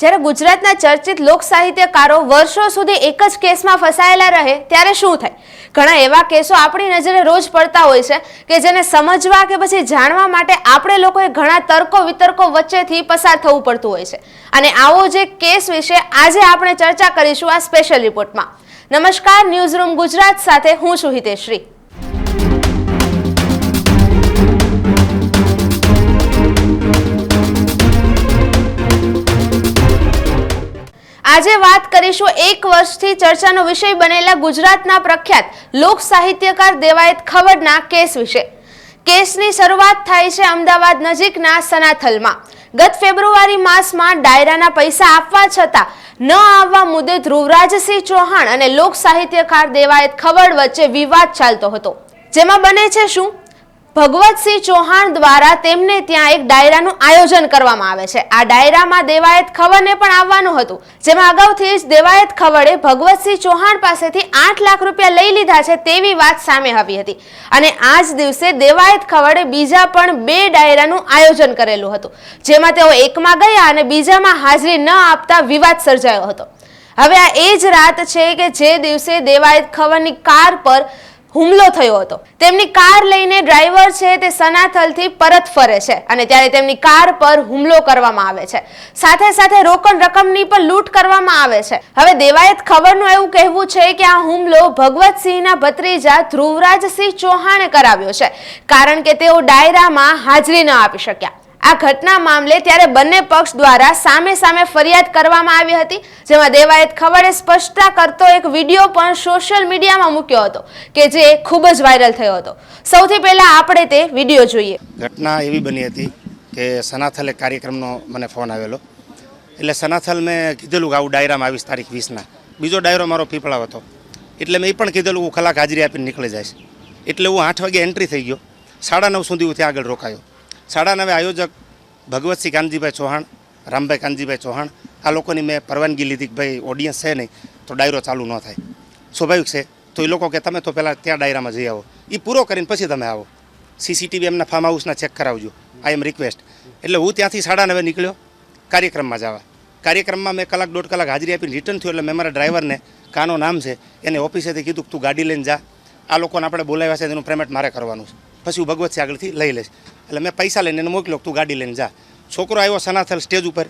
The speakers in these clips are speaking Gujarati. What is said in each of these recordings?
જ્યારે ગુજરાતના ચર્ચિત લોક સાહિત્યકારો વર્ષો સુધી એક જ કેસમાં ફસાયેલા રહે, ત્યારે શું થાય? ઘણા એવા કેસો આપણી નજરે રોજ પડતા હોય છે કે જેને સમજવા કે પછી જાણવા માટે આપણે લોકોએ ઘણા તર્કો વિતર્કો વચ્ચેથી પસાર થવું પડતું હોય છે. અને આવો જે કેસ વિશે આજે આપણે ચર્ચા કરીશું આ સ્પેશિયલ રિપોર્ટમાં નમસ્કાર ન્યૂઝ રૂમ ગુજરાત સાથે, હું છું હિતેશ્રી આજે વાત કરીશું એક વર્ષથી ચર્ચાનો વિષય બનેલા ગુજરાતના પ્રખ્યાત લોક સાહિત્યકાર દેવાયત ખવડના કેસ વિશે. કેસની શરૂઆત થાય છે અમદાવાદ નજીકના સનાથલમાં. ગત ફેબ્રુઆરી માસમાં ડાયરાના પૈસા આપવા છતાં ન આવવા મુદ્દે ધ્રુવરાજસિંહ ચૌહાણ અને લોક સાહિત્યકાર દેવાયત ખવડ વચ્ચે વિવાદ ચાલતો હતો. જેમાં બને છે શું? ભગવતસિંહ ચૌહાણ દ્વારા તેમને ત્યાં એક ડાયરાનું આયોજન કરવામાં આવે છે. આ ડાયરામાં દેવાયત ખવડને પણ આવવાનું હતું. જેમાં અગાઉથી જ દેવાયત ખવડે ભગવતસિંહ ચૌહાણ પાસેથી આઠ લાખ રૂપિયા લઈ લીધા છે તેવી વાત સામે આવી હતી. અને આ જ દિવસે દેવાયત ખવડે બીજા પણ બે ડાયરાનું આયોજન કરેલું હતું. જેમાં તેઓ એકમાં ગયા અને બીજામાં હાજરી ન આપતા વિવાદ સર્જાયો હતો. હવે આ એ જ રાત છે કે જે દિવસે દેવાયત ખવડની કાર પર હુમલો થયો હતો. તેમની કાર લઈને ડ્રાઈવર છે તે સનાથલથી પરત ફરે છે અને ત્યારે તેમની કાર પર હુમલો કરવામાં આવે છે. સાથે સાથે રોકડ રકમની પણ લૂંટ કરવામાં આવે છે. હવે દેવાયત ખબરનું એવું કહેવું છે કે આ હુમલો ભગવતસિંહના ભત્રીજા ધ્રુવરાજસિંહ ચૌહાણે કરાવ્યો છે. કારણ કે તેઓ ડાયરામાં હાજરી ન આપી શક્યા. આ ઘટના મામલે ત્યારે બંને પક્ષ દ્વારા સામે સામે ફરિયાદ કરવામાં આવી હતી, જેમાં દેવાયત ખબરે સ્પષ્ટતા કરતો એક વીડિયો પણ સોશિયલ મીડિયામાં મૂક્યો હતો, કે જે ખૂબ જ વાયરલ થયો હતો. સૌથી પહેલા આપણે તે વીડિયો જોઈએ. ઘટના એવી બની હતી કે સનાથલ કાર્યક્રમનો મને ફોન આવેલો. એટલે સનાથલ મેં કીધેલું કે આવું ડાયરામાં આવીશ તારીખ વીસના. બીજો ડાયરો મારો પીપળાવ હતો. એટલે મેં એ પણ કીધેલું હું કલાક હાજરી આપીને નીકળી જઈશ. એટલે હું આઠ વાગે એન્ટ્રી થઈ ગયો. સાડા નવ સુધી હું ત્યાં આગળ રોકાયો. સાડા નવે આયોજક ભગવતસિંહ કાનજીભાઈ ચૌહાણ, રામભાઈ કાનજીભાઈ ચૌહાણ, આ લોકોની મેં પરવાનગી લીધી કે ભાઈ ઓડિયન્સ છે નહીં, તો ડાયરો ચાલુ ન થાય. સ્વાભાવિક છે. તો એ લોકો કે તમે તો પહેલાં ત્યાં ડાયરામાં જઈ આવો. એ પૂરો કરીને પછી તમે આવો. સીસીટીવી એમના ફાર્મ હાઉસના ચેક કરાવજો. આઈ એમ રિક્વેસ્ટ એટલે હું ત્યાંથી સાડા નવે નીકળ્યો. કાર્યક્રમમાં જવા. કાર્યક્રમમાં મેં કલાક દોઢ કલાક હાજરી આપીને રિટર્ન થયો એટલે મેં મારા ડ્રાઈવરને, કાનો નામ છે, એને ઓફિસેથી કીધું કે તું ગાડી લઈને જા. આ લોકોને આપણે બોલાવ્યા છે તેનું પેમેન્ટ મારે કરવાનું છે. પછી હું ભગવતસિંહ આગળથી લઈ લઈશ. એટલે મેં પૈસા લઈને એને મોકલ્યો તું ગાડી લઈને જા. છોકરો આવ્યો સનાથલ સ્ટેજ ઉપર.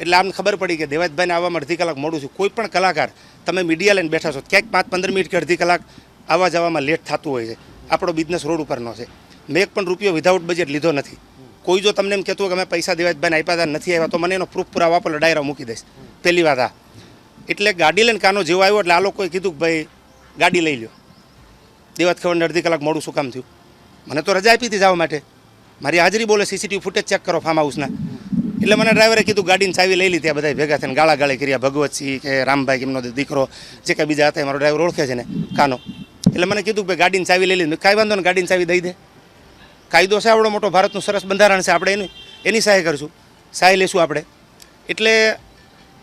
એટલે આમને ખબર પડી કે દેવાજભાઈને આવવામાં અડધી કલાક મોડું છું કોઈ પણ કલાકાર તમે મીડિયા લઈને બેઠા છો, ક્યાંક પાંચ પંદર મિનિટ કે અડધી કલાક આવવા જવામાં લેટ થતું હોય છે. આપણો બિઝનેસ રોડ ઉપરનો છે. મેં એક પણ રૂપિયો વિધાઉટ બજેટ લીધો નથી. કોઈ જો તમને એમ કહેતું હોય કે અમે પૈસા દેવાજભાઈને આપ્યા હતા, નથી આવ્યા તો મને એનો પ્રૂફ પૂરા વાપરો ડાયરા મૂકી દઈશ. પહેલી વાત આ. એટલે ગાડી લઈને કાનો જેવો આવ્યો એટલે આ લોકોએ કીધું કે ભાઈ, ગાડી લઈ લ્યો. દેવાજ ખબર અડધી કલાક મોડું શું કામ થયું. મને તો રજા આપી હતી જવા માટે. મારી હાજરી બોલે સીસીટીવી ફૂટેજ ચેક કરો ફાર્મ હાઉસના એટલે મને ડ્રાઈવરે કીધું, ગાડીની ચાવી લઈ લીધી બધા ભેગા થઈને ગાળા ગાળી કર્યા. ભગવતસિંહ કે રામભાઈ એમનો દીકરો, જે કાંઈ બીજા હતા, મારો ડ્રાઈવર ઓળખે છે ને, કાનો. એટલે મને કીધું કે ગાડીની ચાવી લઈ લીધી કાંઈ વાંધો ને ગાડીની ચાવી દઈ દે. કાયદો છે આવડો મોટો, ભારતનું સરસ બંધારણ છે, આપણે એની એની સહાય કરીશું. સહાય લેશું આપણે. એટલે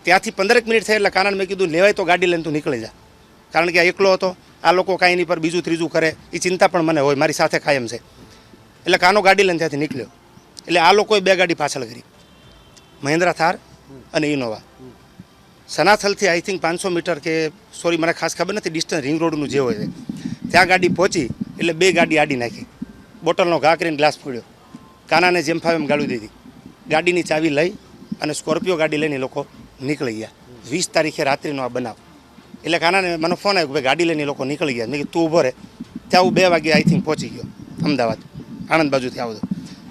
ત્યાંથી પંદરેક મિનિટ થઈ એટલે કારણ મેં કીધું, લેવાય તો ગાડી લઈને તું નીકળી જા. કારણ કે આ એકલો હતો, આ લોકો કાંઈ એની પર બીજું ત્રીજું કરે, એ ચિંતા પણ મને હોય, મારી સાથે કાયમ છે. એટલે કાનો ગાડી લઈને ત્યાંથી નીકળ્યો. એટલે આ લોકોએ બે ગાડી પાછળ કરી. મહિન્દ્રા થાર અને ઇનોવા. સનાથલથી આઈ થિંક પાંચસો મીટર કે સોરી મને ખાસ ખબર નથી ડિસ્ટન્સ રિંગ રોડનું જે હોય છે ત્યાં ગાડી પહોંચી, એટલે બે ગાડી આડી નાખી. બોટલનો ઘા કરીને ગ્લાસ ફોડ્યો. કાનાને જેમ ફાવે એમ ગાળું દીધી. ગાડીની ચાવી લઈ અને સ્કોર્પિયો ગાડી લઈને લોકો નીકળી ગયા. વીસ તારીખે રાત્રિનો આ બનાવ. એટલે કાનાને મને ફોન આવ્યો કે ભાઈ ગાડી લઈને લોકો નીકળી ગયા. મેં કીધું, તું ઊભો રહે. ત્યાં હું બે વાગે આઈ થિંક પહોંચી ગયો, અમદાવાદ. આણંદ બાજુથી આવતો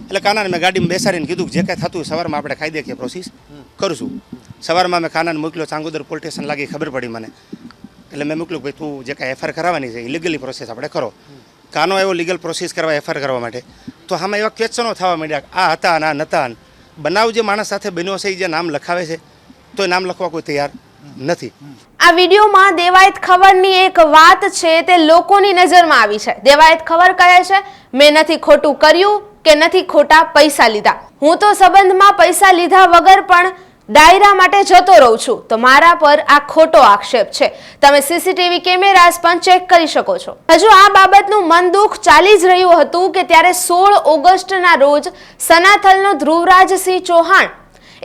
એટલે કાનાને મેં ગાડીમાં બેસાડીને કીધું કે જે કાંઈ થતું સવારમાં આપણે કાયદેકીય પ્રોસેસ કરશું સવારમાં મેં કાનાને મોકલ્યો, ચાંગોદર પોલીસ સ્ટેશન લાગી ખબર પડી મને. એટલે મેં મોકલ્યું ભાઈ, તું જે કાંઈ એફઆઈઆર કરાવવાની છે ઇલીગલી પ્રોસેસ આપણે કરો. કાનો એવો લીગલ પ્રોસેસ કરવા એફઆઈઆર કરવા માટે. તો આમાં એવા ક્વેશ્ચનો થવા માંડ્યા આ હતા અને આ નતા બનાવ જે માણસ સાથે બન્યો છે, એ જે નામ લખાવે છે, તો એ નામ લખવા કોઈ તૈયાર નથી. આ વિડીયોમાં દેવાયત ખબરની એક વાત છે તે લોકોની નજરમાં આવી છે. દેવાયત ખબર કહે છે, મેં નથી ખોટું કર્યું કે નથી ખોટા પૈસા લીધા. હું તો સંબંધમાં પૈસા લીધા વગર પણ ડાયરા માટે જતો રહું છું. તો મારા પર આ ખોટો આક્ષેપ છે. તમે સીસીટીવી કેમેરાસ પણ ચેક કરી શકો છો. હજુ આ બાબતનું મન દુઃખ ચાલી જ રહ્યું હતું કે ત્યારે સોળ ઓગસ્ટના રોજ સનાથલનો ધ્રુવરાજસિંહ ચૌહાણ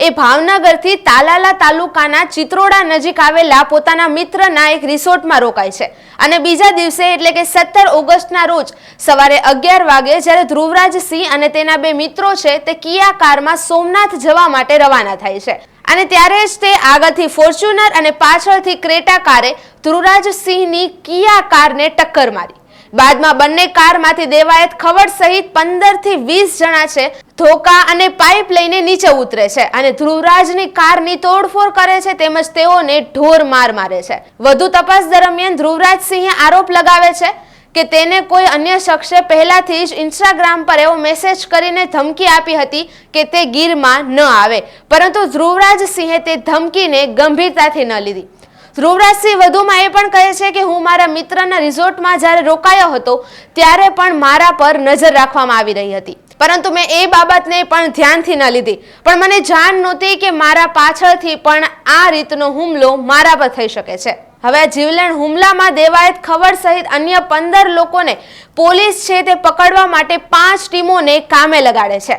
એ ભાવનગરથી તાલાલા તાલુકાના ચિત્રોડા નજીક આવેલા પોતાના મિત્રના એક રિસોર્ટમાં રોકાય છે. અને બીજા દિવસે એટલે કે સત્તર ઓગસ્ટના રોજ સવારે અગિયાર વાગે જ્યારે ધ્રુવરાજસિંહ અને તેના બે મિત્રો છે તે કિયા કારમાં સોમનાથ જવા માટે રવાના થાય છે. અને ત્યારે જ તે આગળથી ફોર્ચ્યુનર અને પાછળથી ક્રેટા કારે ધ્રુવરાજસિંહની કિયા કારને ટક્કર મારી. બાદમાં બંને કારમાંથી દેવાયત ખવડ સહિત પંદરથી વીસ જણા છે. ધોકા અને પાઇપ લઈને નીચે ઉતરે છે અને ધ્રુવરાજની કારની તોડફોડ કરે છે તેમજ તેઓને ઢોર માર મારે છે. વધુ તપાસ દરમિયાન ધ્રુવરાજસિંહે આરોપ લગાવે છે કે તેને કોઈ અન્ય શખ્સે પહેલાથી જ ઇન્સ્ટાગ્રામ પર એવો મેસેજ કરીને ધમકી આપી હતી કે તે ગીરમાં ન આવે. પરંતુ ધ્રુવરાજસિંહે તે ધમકીને ગંભીરતાથી ન લીધી. ધ્રુવરાજસિંહ વધુમાં એ પણ કહે છે કે હું મારા મિત્રના રિઝોર્ટમાં જ્યારે રોકાયો હતો, ત્યારે પણ મારા પર નજર રાખવામાં આવી રહી હતી. પરંતુ મેં એ બાબતને પણ ધ્યાનથી ન લીધી. પણ મને જાણ નહોતી કે મારા પાછળથી પણ આ રીતનો હુમલો મારા પર થઈ શકે છે. હવે જીવલેણ હુમલામાં દેવાયત ખબર સહિત અન્ય પંદર લોકોને પોલીસ છે તે પકડવા માટે પાંચ ટીમોને કામે લગાડે છે.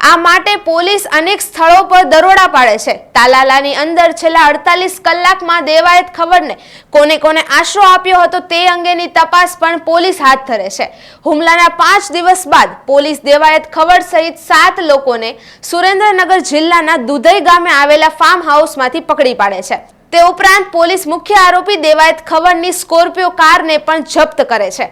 આ માટે પોલીસ અનેક સ્થળો પર દરોડા પાડે છે. તાલાલાની અંદર છેલ્લા અડતાલીસ કલાકમાં દેવાયત ખબરને કોને કોને આશરો આપ્યો હતો તે અંગેની તપાસ પણ પોલીસ હાથ ધરે છે. હુમલાના પાંચ દિવસ બાદ પોલીસ દેવાયત ખબર સહિત સાત લોકોને સુરેન્દ્રનગર જિલ્લાના દુધઈ ગામે આવેલા ફાર્મ હાઉસમાંથી પકડી પાડે છે. તે ઉપરાંત પોલીસ મુખ્ય આરોપી દેવાયત ખબરની સ્કોર્પિયો કારને પણ જપ્ત કરે છે.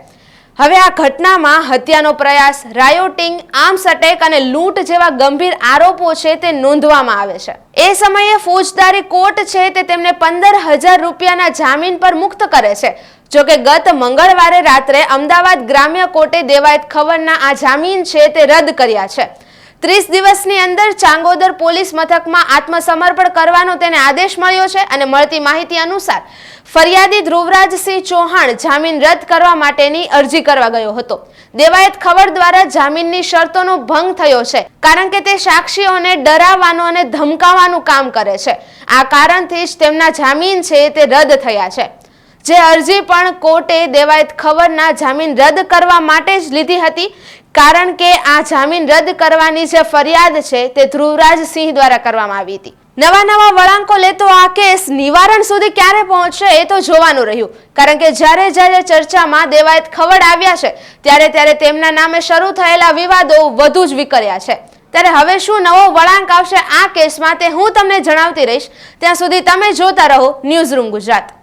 હવે આ ઘટનામાં હત્યાનો પ્રયાસ, રાયોટિંગ, આર્મ્સ અટેક અને લૂંટ જેવા ગંભીર આરોપો છે તે નોંધવામાં આવે છે. એ સમયે ફોજદારી કોર્ટ છે તે તેમને પંદર હજાર રૂપિયાના જામીન પર મુક્ત કરે છે. જોકે ગત મંગળવારે રાત્રે અમદાવાદ ગ્રામ્ય કોર્ટે દેવાયત ખબરના આ જામીન છે તે રદ કર્યા છે. ત્રીસ દિવસની અંદર ચાંગોદર પોલીસ મથકમાં આત્મસમર્પણ કરવાનો તેને આદેશ મળ્યો છે અને મળતી માહિતી અનુસાર ફરિયાદી ધ્રુવરાજસિંહ ચૌહાણ જામીન રદ કરવા માટેની અરજી કરવા ગયો હતો. દેવાયત ખબર દ્વારા જામીનની શરતોનો ભંગ થયો છે, કારણ કે તે સાક્ષીઓને ડરાવવાનું અને ધમકાવવાનું કામ કરે છે. આ કારણથી જ તેમના જામીન છે તે રદ થયા છે. જે અરજી પણ કોર્ટે દેવાયત ખબરના જામીન રદ કરવા માટે જ લીધી હતી. કારણ કે આ જામીન રદ કરવાની જે ફરિયાદ છે તે ધ્રુવરાજ સિંહ દ્વારા કરવામાં આવી હતી. નવા નવા વળાંકો લેતો આ કેસ નિવારણ સુધી ક્યારે પહોંચશે એ તો જોવાનું રહ્યું. કારણ કે જ્યારે જ્યારે ચર્ચામાં દેવાયત ખવડ આવ્યા છે, ત્યારે ત્યારે તેમના નામે શરૂ થયેલા વિવાદો વધુ જ વિકર્યા છે. ત્યારે હવે શું નવો વળાંક આવશે આ કેસમાં તે હું તમને જણાવતી રહીશ. ત્યાં સુધી તમે જોતા રહો ન્યૂઝ રૂમ ગુજરાત.